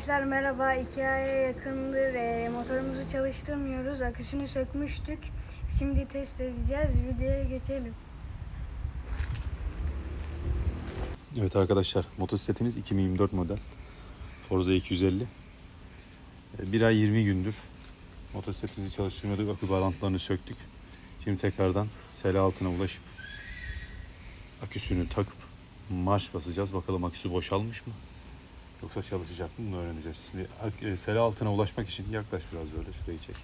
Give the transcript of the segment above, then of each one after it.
Arkadaşlar merhaba. Aya yakındır e, motorumuzu çalıştırmıyoruz. Aküsünü sökmüştük. Şimdi test edeceğiz. Videoya geçelim. Evet arkadaşlar motosikletimiz 2024 model Forza 250 Ee, Bir ay 20 gündür motosikletimizi çalıştırmıyorduk akü bağlantılarını söktük Şimdi tekrardan sele altına ulaşıp aküsünü takıp marş basacağız bakalım aküsü boşalmış mı yoksa çalışacak mı bunu öğreneceğiz Şimdi e, sele altına ulaşmak için yaklaş biraz böyle şurayı çek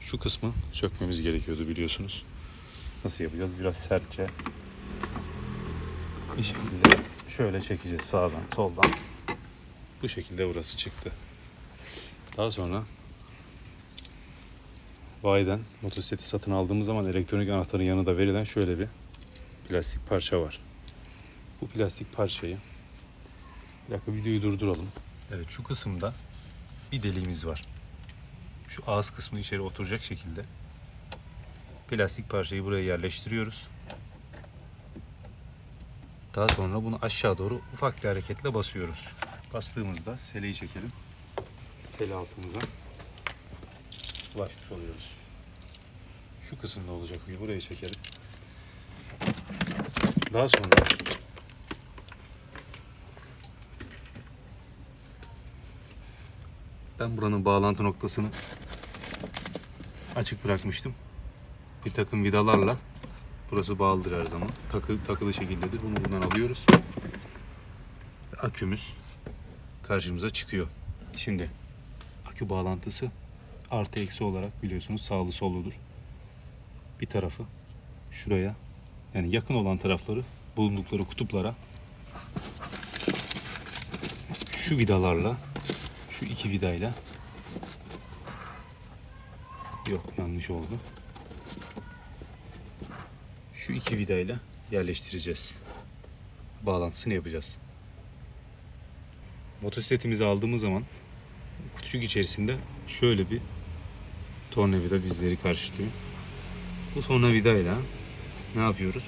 Şu kısmı sökmemiz gerekiyordu biliyorsunuz Nasıl yapacağız biraz sertçe bir şekilde şöyle çekeceğiz sağdan soldan. Bu şekilde burası çıktı. Daha sonra bayiden motosikleti satın aldığımız zaman elektronik anahtarın yanında verilen şöyle bir plastik parça var. Bu plastik parçayı bir dakika videoyu durduralım. Evet şu kısımda bir deliğimiz var. Şu ağız kısmı içeri oturacak şekilde plastik parçayı buraya yerleştiriyoruz. Daha sonra bunu aşağı doğru ufak bir hareketle basıyoruz. Bastığımızda seleyi çekelim. Sele altımıza ulaşmış oluyoruz. Şu kısımda olacak buraya çekelim. Daha sonra ben buranın bağlantı noktasını açık bırakmıştım. Bir takım vidalarla Burası bağlıdır her zaman. Takı, takılı şekildedir. Bunu buradan alıyoruz. Akümüz karşımıza çıkıyor. Şimdi akü bağlantısı artı eksi olarak biliyorsunuz sağlı solludur. Bir tarafı şuraya yani yakın olan tarafları bulundukları kutuplara şu vidalarla şu iki vidayla yok yanlış oldu şu iki vidayla yerleştireceğiz. Bağlantısını yapacağız. Motosikletimizi aldığımız zaman kutucuk içerisinde şöyle bir tornavida bizleri karşılıyor. Bu tornavidayla ne yapıyoruz?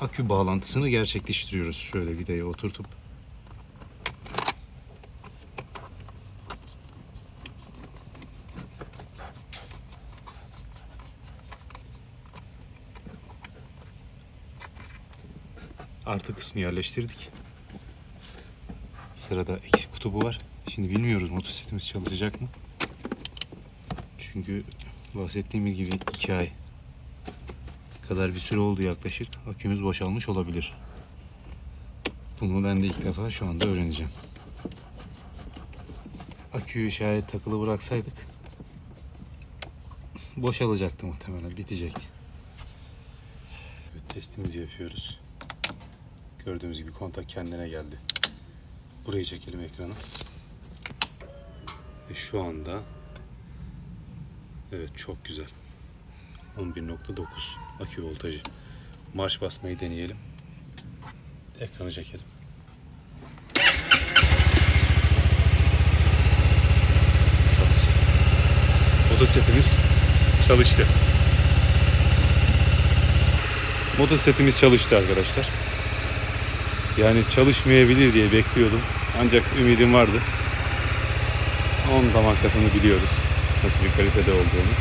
Akü bağlantısını gerçekleştiriyoruz. Şöyle vidayı oturtup artı kısmı yerleştirdik. Sırada eksi kutubu var. Şimdi bilmiyoruz motosikletimiz çalışacak mı? Çünkü bahsettiğimiz gibi 2 ay kadar bir süre oldu yaklaşık. Akümüz boşalmış olabilir. Bunu ben de ilk defa şu anda öğreneceğim. Aküyü şayet takılı bıraksaydık boşalacaktı muhtemelen, bitecekti. Evet, testimizi yapıyoruz. Gördüğümüz gibi kontak kendine geldi. Burayı çekelim ekrana. Ve şu anda evet çok güzel. 11.9 akü voltajı. Marş basmayı deneyelim. Ekranı çekelim. Motosikletimiz çalıştı. Motosikletimiz çalıştı arkadaşlar. Yani çalışmayabilir diye bekliyordum. Ancak ümidim vardı. 10 damakasını biliyoruz. Nasıl bir kalitede olduğunu.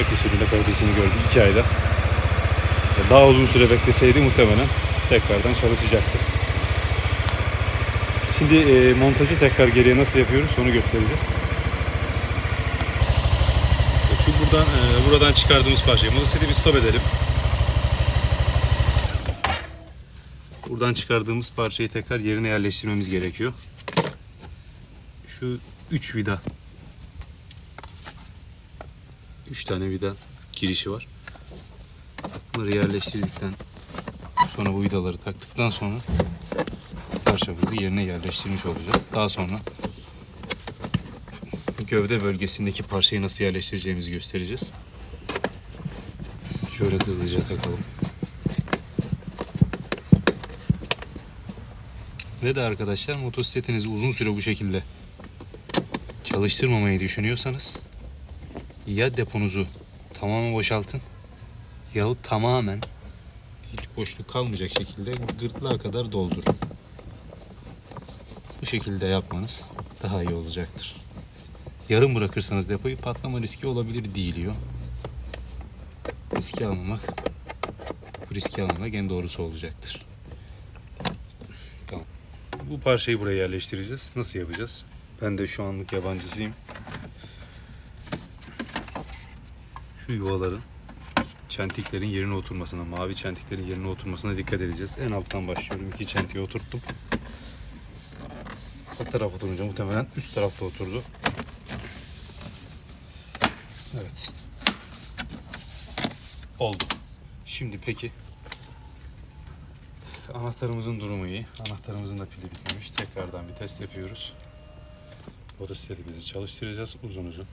Aküsünün de kalitesini gördük 2 ayda. Daha uzun süre bekleseydi muhtemelen tekrardan çalışacaktı. Şimdi e, montajı tekrar geriye nasıl yapıyoruz onu göstereceğiz. Şu buradan e, buradan çıkardığımız parçayı motosikleti bir stop edelim. Buradan çıkardığımız parçayı tekrar yerine yerleştirmemiz gerekiyor. Şu 3 vida. 3 tane vida girişi var. Bunları yerleştirdikten sonra bu vidaları taktıktan sonra parçamızı yerine yerleştirmiş olacağız. Daha sonra gövde bölgesindeki parçayı nasıl yerleştireceğimizi göstereceğiz. Şöyle hızlıca takalım. Ve de arkadaşlar motosikletinizi uzun süre bu şekilde çalıştırmamayı düşünüyorsanız ya deponuzu tamamen boşaltın yahut tamamen hiç boşluk kalmayacak şekilde gırtlağa kadar doldurun. bu şekilde yapmanız daha iyi olacaktır. Yarım bırakırsanız depoyu patlama riski olabilir değiliyor. Riski almamak, bu riski almamak en doğrusu olacaktır. Bu parçayı buraya yerleştireceğiz. Nasıl yapacağız? Ben de şu anlık yabancısıyım. Şu yuvaların çentiklerin yerine oturmasına, mavi çentiklerin yerine oturmasına dikkat edeceğiz. En alttan başlıyorum. İki çentiği oturttum. Alt taraf oturunca muhtemelen üst tarafta oturdu. Evet. Oldu. Şimdi peki anahtarımızın durumu iyi. Anahtarımızın da pili bitmemiş. Tekrardan bir test yapıyoruz. Motosikletimizi çalıştıracağız uzun uzun.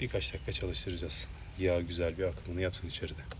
Birkaç dakika çalıştıracağız. Yağ güzel bir akımını yapsın içeride.